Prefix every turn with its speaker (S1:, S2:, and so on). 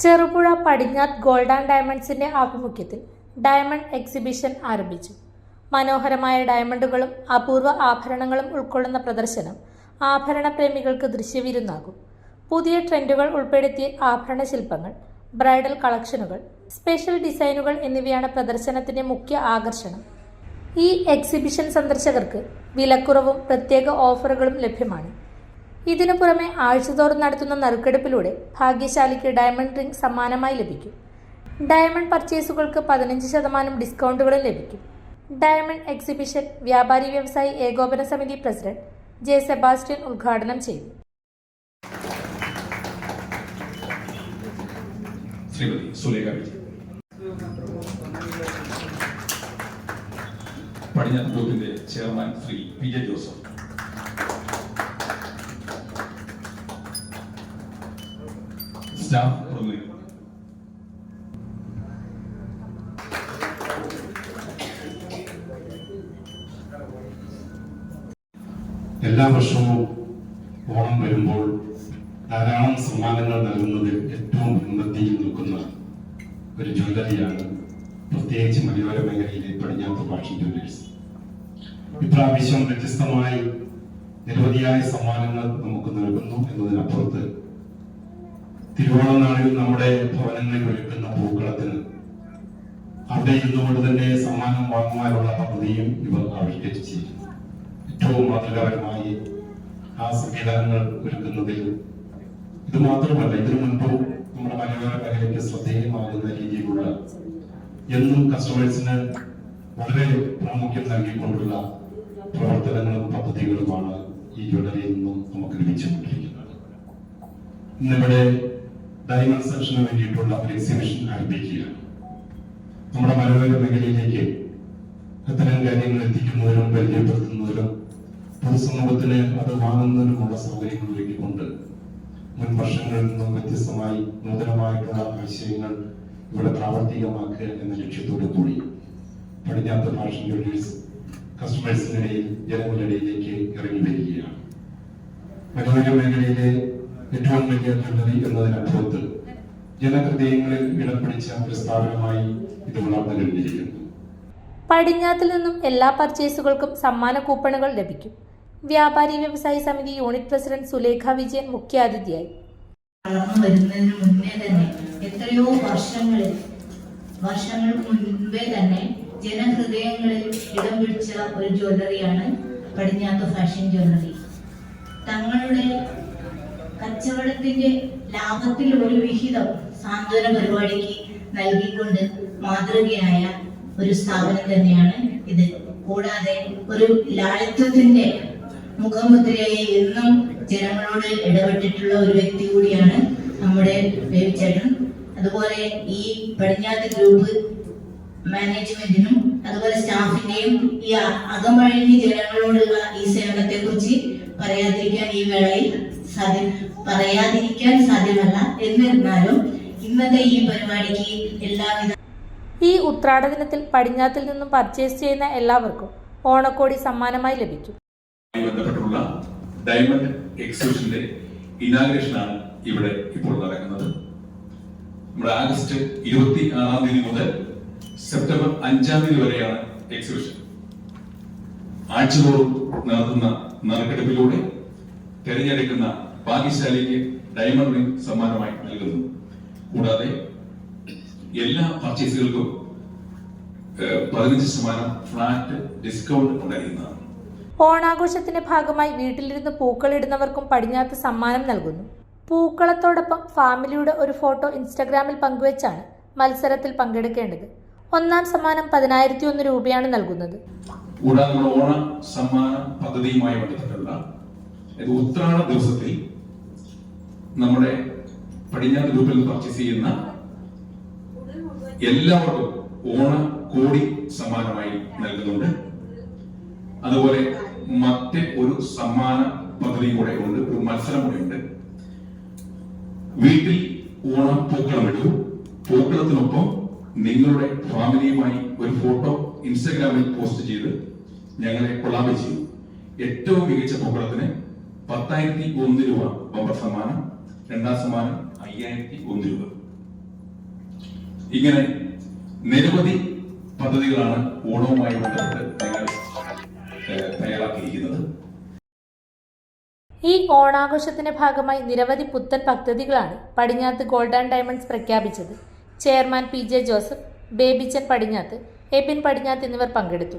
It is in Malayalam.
S1: ചെറുപുഴ പടിഞ്ഞാത്ത് ഗോൾഡ് ആൻഡ് ഡയമണ്ട്സിന്റെ ആഭിമുഖ്യത്തിൽ ഡയമണ്ട് എക്സിബിഷൻ ആരംഭിച്ചു. മനോഹരമായ ഡയമണ്ടുകളും അപൂർവ ആഭരണങ്ങളും ഉൾക്കൊള്ളുന്ന പ്രദർശനം ആഭരണ പ്രേമികൾക്ക് ദൃശ്യവിരുന്നാകും. പുതിയ ട്രെൻഡുകൾ ഉൾപ്പെടുത്തിയ ആഭരണ ശില്പങ്ങൾ ബ്രൈഡൽ കളക്ഷനുകൾ സ്പെഷ്യൽ ഡിസൈനുകൾ എന്നിവയാണ് പ്രദർശനത്തിന്റെ മുഖ്യ ആകർഷണം. ഈ എക്സിബിഷൻ സന്ദർശകർക്ക് വിലക്കുറവും പ്രത്യേക ഓഫറുകളും ലഭ്യമാണ്. ഇതിനു പുറമെ ആഴ്ചതോറും നടത്തുന്ന നറുക്കെടുപ്പിലൂടെ ഭാഗ്യശാലിക്ക് ഡയമണ്ട് റിംഗ് സമ്മാനമായി ലഭിക്കും. ഡയമണ്ട് പർച്ചേസുകൾക്ക് പതിനഞ്ച് ശതമാനം ഡിസ്കൗണ്ടുകളും ലഭിക്കും. ഡയമണ്ട് എക്സിബിഷൻ വ്യാപാരി വ്യവസായി ഏകോപന സമിതി പ്രസിഡന്റ് ജെ സെബാസ്റ്റ്യൻ ഉദ്ഘാടനം ചെയ്തു.
S2: പടിഞ്ഞാറ് ഗ്രൂപ്പിന്റെ chairman Shri P J Joseph. Staff പ്രതിനിധികൾ
S3: എല്ലാ വർഷവും ഓണം വരുമ്പോൾ ധാരാളം സമ്മാനങ്ങൾ നൽകുന്നതിൽ ഏറ്റവും ഉന്നതിയിൽ നിൽക്കുന്ന ഒരു ജ്വല്ലറിയാണ് പ്രത്യേകിച്ച് മലയോര മേഖലയിലെ പടിഞ്ഞാത്ത ഭാഷ ജ്വല്ലേഴ്സ്. ഇപ്രാവശ്യം വ്യത്യസ്തമായി നിരവധിയായ സമ്മാനങ്ങൾ നമുക്ക് നൽകുന്നു എന്നതിനപ്പുറത്ത് തിരുവോണം നാളിൽ നമ്മുടെ ഭവനങ്ങളിൽ ഒരുക്കുന്ന പൂക്കളത്തിന് അവിടെ ഇരുന്നുകൊണ്ട് തന്നെ സമ്മാനം വാങ്ങുവാനുള്ള പദ്ധതിയും ഇവർ ആവിഷ്കരിച്ചിരിക്കുന്നു. ഏറ്റവും മാതൃകാപരമായി ആ സംവിധാനങ്ങൾ ഒരുക്കുന്നതിൽ ഇത് മാത്രമല്ല ഇതിനു മുൻപും നമ്മുടെ മലയോര മേഖലയ്ക്ക് ശ്രദ്ധേയമാകുന്ന രീതിയിലുള്ള എന്നും കസ്റ്റമേഴ്സിന് വളരെ പ്രാമുഖ്യം നൽകിക്കൊണ്ടുള്ള പ്രവർത്തനങ്ങളും പദ്ധതികളുമാണ് ഈ ജ്വല്ലറിയിൽ നിന്നും നമുക്ക് ലഭിച്ചുകൊണ്ടിരിക്കുന്നത്. ഇന്നിവിടെ ഡയമണ്ട് സെക്ഷന് വേണ്ടിയിട്ടുള്ള ഒരു എക്സിബിഷൻ ആരംഭിക്കുകയാണ് നമ്മുടെ മലയോര മേഖലയിലേക്ക് അത്തരം കാര്യങ്ങൾ എത്തിക്കുന്നതിനും പരിചയപ്പെടുത്തുന്നതിനും പൊതുസമൂഹത്തിന് അത് വാങ്ങുന്നതിനുമുള്ള സൗകര്യങ്ങൾ ഒരുക്കിക്കൊണ്ട് മുൻ വർഷങ്ങളിൽ നിന്നും വ്യത്യസ്തമായി നൂതനമായിട്ടുള്ള ആശയങ്ങൾ ഇവിടെ പ്രാവർത്തികമാക്കുക എന്ന ലക്ഷ്യത്തോടു കൂടി പടിഞ്ഞാത്ത ഫാഷൻ ജ്വല്ലേഴ്സ് കസ്റ്റമേഴ്സിനിടയിൽ ജനങ്ങളുടെ ഇടയിലേക്ക് ഇറങ്ങി വരികയാണ്. മലയോര മേഖലയിലെ ഏറ്റവും വലിയ ജ്വല്ലറി എന്നതിനപ്പുറത്ത് ജനഹൃദയങ്ങളിൽ ഇടം പിടിച്ച ഒരു സ്ഥാപനമായി ഇത് വളർന്നു കഴിഞ്ഞിരിക്കുന്നു
S1: പടിഞ്ഞാത്തിൽ നിന്നും എല്ലാ പർച്ചേസുകൾക്കും സമ്മാന കൂപ്പണുകൾ ലഭിക്കും. വ്യാപാരി വ്യവസായി സമിതി യൂണിറ്റ് പ്രസിഡന്റ് സുലേഖ വിജയൻ മുഖ്യാതിഥിയായി.
S4: വളർന്നു വരുന്നതിന് മുന്നേ തന്നെ എത്രയോ വർഷങ്ങളിൽ വർഷങ്ങൾക്ക് മുൻപേ തന്നെ ജനഹൃദയങ്ങളിൽ ഇടം പിടിച്ച ഒരു ജ്വല്ലറിയാണ് പടിഞ്ഞാത്ത ഫാഷൻ ജ്വല്ലറി. തങ്ങളുടെ കച്ചവടത്തിന്റെ ലാഭത്തിൽ ഒരു വിഹിതം സാന്ത്വന പരിപാടിക്ക് നൽകിക്കൊണ്ട് മാതൃകയായ ഒരു സ്ഥാപനം തന്നെയാണ് ഇത്. കൂടാതെ ഒരു ലാളിത്യത്തിന്റെ മുഖമുദ്രയായി എന്നും ജനങ്ങളോട് ഇടപെട്ടിട്ടുള്ള ഒരു വ്യക്തി കൂടിയാണ് നമ്മുടെ ബേബിച്ചേട്ടൻ അതുപോലെ ഈ പടിഞ്ഞാത്ത് ഗ്രൂപ്പ് മാനേജ്മെന്റിനും അതുപോലെ സ്റ്റാഫിന്റെയും ഈ അകമഴിഞ്ഞ് ജനങ്ങളോടുള്ള ഈ സേവനത്തെ കുറിച്ച് പറയാതിരിക്കാൻ ഈ വേളയിൽ സാധ്യ പറയാതിരിക്കാൻ സാധ്യമല്ല. എന്നിരുന്നാലും ഇന്നത്തെ ഈ പരിപാടിക്ക് എല്ലാവിധ
S1: ഈ ഉത്രാട ദിനത്തിൽ പടിഞ്ഞാത്തിൽ നിന്നും പർച്ചേസ് ചെയ്യുന്ന എല്ലാവർക്കും ഓണക്കോടി സമ്മാനമായി ലഭിക്കും
S2: ബന്ധപ്പെട്ടുള്ള ഡയമണ്ട് എക്സിബിഷന്റെ ഇനാഗ്രേഷനാണ് ഇവിടെ ഇപ്പോൾ നടക്കുന്നത്. നമ്മുടെ ആഗസ്റ്റ് ഇരുപത്തി ആറാം തീയതി മുതൽ സെപ്റ്റംബർ അഞ്ചാം തീയതി വരെയാണ് എക്സിബിഷൻ ആഴ്ചതോറും നടത്തുന്ന നറുക്കെടുപ്പിലൂടെ തിരഞ്ഞെടുക്കുന്ന ഭാഗ്യശാലിക്ക് ഡയമണ്ട് റിംഗ് സമ്മാനമായി നൽകുന്നു. കൂടാതെ എല്ലാ പർച്ചേസുകൾക്കും പതിനഞ്ച് ശതമാനം ഫ്ലാറ്റ് ഡിസ്കൗണ്ട് ഉണ്ടായിരിക്കുന്നതാണ്
S1: ഓണാഘോഷത്തിന്റെ ഭാഗമായി വീട്ടിലിരുന്ന് പൂക്കളിടുന്നവർക്കും പടിഞ്ഞാത്ത് സമ്മാനം നൽകുന്നു. പൂക്കളത്തോടൊപ്പം ഫാമിലിയുടെ ഒരു ഫോട്ടോ ഇൻസ്റ്റാഗ്രാമിൽ പങ്കുവച്ചാണ് മത്സരത്തിൽ പങ്കെടുക്കേണ്ടത്. ഒന്നാം സമ്മാനം പതിനായിരത്തി ഒന്ന് രൂപയാണ് നൽകുന്നത്.
S2: കൂടാതെ ഓണ സമ്മാന പദ്ധതിയുമായി ബന്ധപ്പെട്ടുള്ള ഉത്രാട ദിവസത്തിൽ നമ്മുടെ പടിഞ്ഞാറ് ഗ്രൂപ്പിൽ പർച്ചേസ് ചെയ്യുന്ന എല്ലാവർക്കും ഓണ കോടി സമ്മാനമായി നൽകുന്നുണ്ട്. അതുപോലെ മറ്റ് ഒരു സമ്മാന പദ്ധതി കൂടെ ഉണ്ട് ഒരു മത്സരം കൂടെ ഉണ്ട്. വീട്ടിൽ ഓണം പൂക്കളമിടൂ പൂക്കളത്തിനൊപ്പം നിങ്ങളുടെ ഫാമിലിയുമായി ഒരു ഫോട്ടോ ഇൻസ്റ്റഗ്രാമിൽ പോസ്റ്റ് ചെയ്ത് ഞങ്ങളെ കൊളാബ് ചെയ്യും. ഏറ്റവും മികച്ച പൂക്കളത്തിന് പത്തായിരത്തി ഒന്ന് രൂപ ബമ്പർ സമ്മാനം രണ്ടാം സമ്മാനം അയ്യായിരത്തി ഒന്ന് രൂപ ഇങ്ങനെ നിരവധി പദ്ധതികളാണ് ഓണവുമായി ബന്ധപ്പെട്ട് ഞങ്ങൾ തയ്യാറാക്കിയിരിക്കുന്നത്.
S1: ഈ ഓണാഘോഷത്തിന്റെ ഭാഗമായി നിരവധി പുത്തൻ പദ്ധതികളാണ് പടിഞ്ഞാത്ത് ഗോൾഡ് ആൻഡ് ഡയമണ്ട്സ് പ്രഖ്യാപിച്ചത്. Chairman P J Joseph Babychan Padinjath Ebin Padinjath എന്നിവർ പങ്കെടുത്തു.